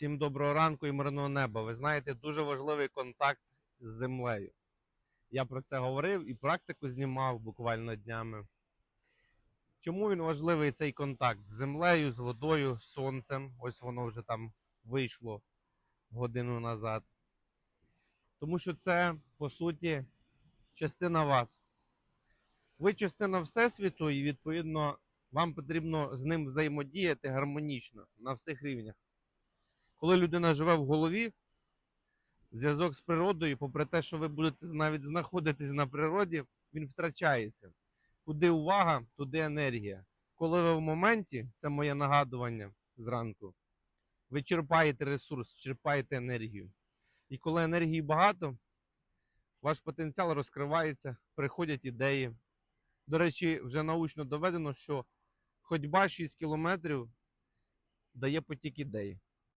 Всім доброго ранку і мирного неба. Ви знаєте, дуже важливий контакт з землею. Я про це говорив і практику знімав буквально днями. Чому він важливий цей контакт з землею, з водою, з сонцем? Ось воно вже там вийшло годину назад. Тому що це, по суті, частина вас. Ви частина Всесвіту, і відповідно вам потрібно з ним взаємодіяти гармонічно на всіх рівнях. Коли людина живе в голові, зв'язок з природою, попри те, що ви будете навіть знаходитись на природі, він втрачається. Куди увага, туди енергія. Коли ви в моменті, це моє нагадування зранку, ви черпаєте ресурс, черпаєте енергію. І коли енергії багато, ваш потенціал розкривається, приходять ідеї. До речі, вже научно доведено, що ходьба 6 кілометрів дає потік ідей.